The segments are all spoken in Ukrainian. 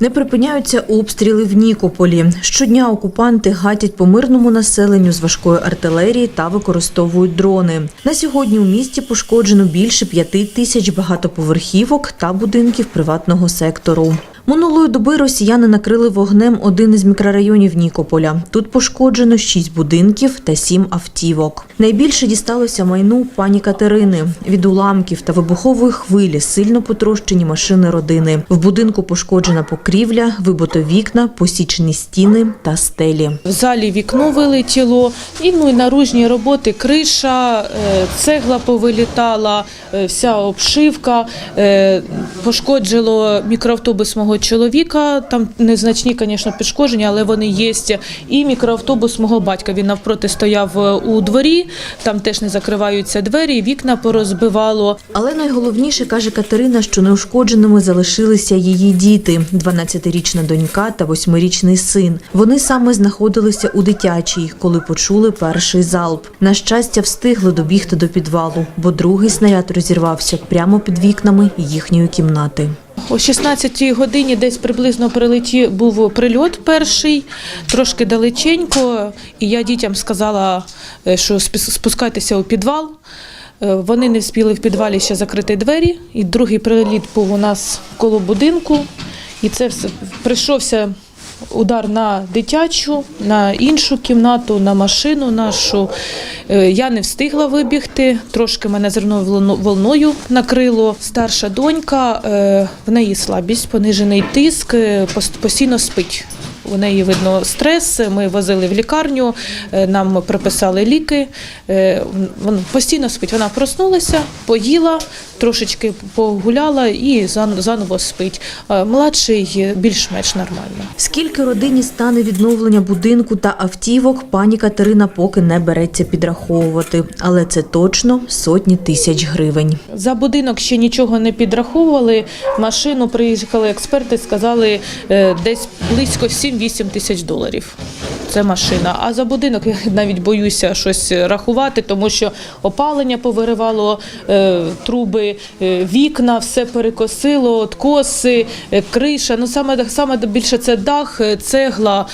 Не припиняються обстріли в Нікополі. Щодня окупанти гатять по мирному населенню з важкої артилерії та використовують дрони. На сьогодні у місті пошкоджено більше п'яти тисяч багатоповерхівок та будинків приватного сектору. Минулої доби росіяни накрили вогнем один із мікрорайонів Нікополя. Тут пошкоджено шість будинків та сім автівок. Найбільше дісталося майну пані Катерини. Від уламків та вибухової хвилі сильно потрощені машини родини. В будинку пошкоджена покрівля, вибито вікна, посічені стіни та стелі. В залі вікно вилетіло, і ну і наружні роботи, криша, е, цегла повилітала, е, вся обшивка. Е, Пошкоджило мікроавтобус мого чоловіка. Там незначні, звісно, пошкодження, але вони є. І мікроавтобус мого батька. Він навпроти стояв е, у дворі, там теж не закриваються двері, вікна порозбивало. Але найголовніше каже Катерина, що неушкодженими залишилися її діти: 12-річна донька та 8-річний син. Вони саме знаходилися у дитячій, коли почули перший залп. На щастя, встигли добігти до підвалу, бо другий снаряд розірвався прямо під вікнами їхньої кімнати. О 16-й годині десь приблизно прилеті був прильот перший, трошки далеченько, і я дітям сказала, е, що спускайтеся у підвал. Е, Вони не встигли в підвалі ще закрити двері, і другий приліт був у нас коло будинку. І це все прийшовся удар на дитячу, на іншу кімнату, на машину нашу. Е, Я не встигла вибігти, трошки мене зерною волно- волною накрило. Старша донька, е, в неї слабість, понижений тиск, е, постійно спить. У неї видно стрес. Ми возили в лікарню, е, нам прописали ліки. Е, Вона постійно спить. Вона проснулася, поїла, трошечки погуляла і заново спить. Е, Младший більш-менш нормально. Скільки родині стане відновлення будинку та автівок, пані Катерина поки не береться підраховувати, але це точно сотні тисяч гривень. За будинок ще нічого не підраховували. Машину приїхали експерти, сказали десь близько 7-8 тисяч доларів. Це машина. А за будинок я навіть боюся щось рахувати, тому що опалення повиривало, е, труби, е, вікна, все перекосило, откоси, е, криша. Ну саме саме більше це дах, цегла.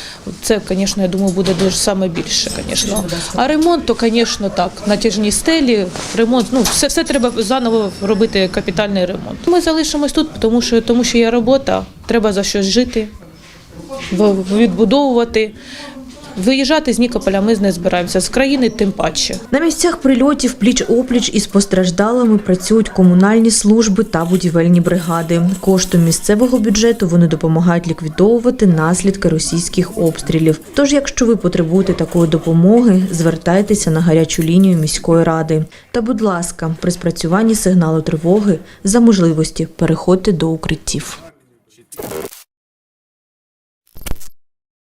Це, звісно, я думаю, буде дуже саме більше, звісно. А ремонт, то, звісно, так. Натяжні стелі, ремонт. Ну все, все треба заново робити капітальний ремонт. Ми залишимось тут, тому що тому що є робота, треба за щось жити, відбудовувати. Виїжджати з Нікополя ми не збираємося, з країни тим паче. На місцях прильотів пліч-опліч із постраждалими працюють комунальні служби та будівельні бригади. Коштом місцевого бюджету вони допомагають ліквідовувати наслідки російських обстрілів. Тож, якщо ви потребуєте такої допомоги, звертайтеся на гарячу лінію міської ради. Та, будь ласка, при спрацюванні сигналу тривоги за можливості переходьте до укриттів.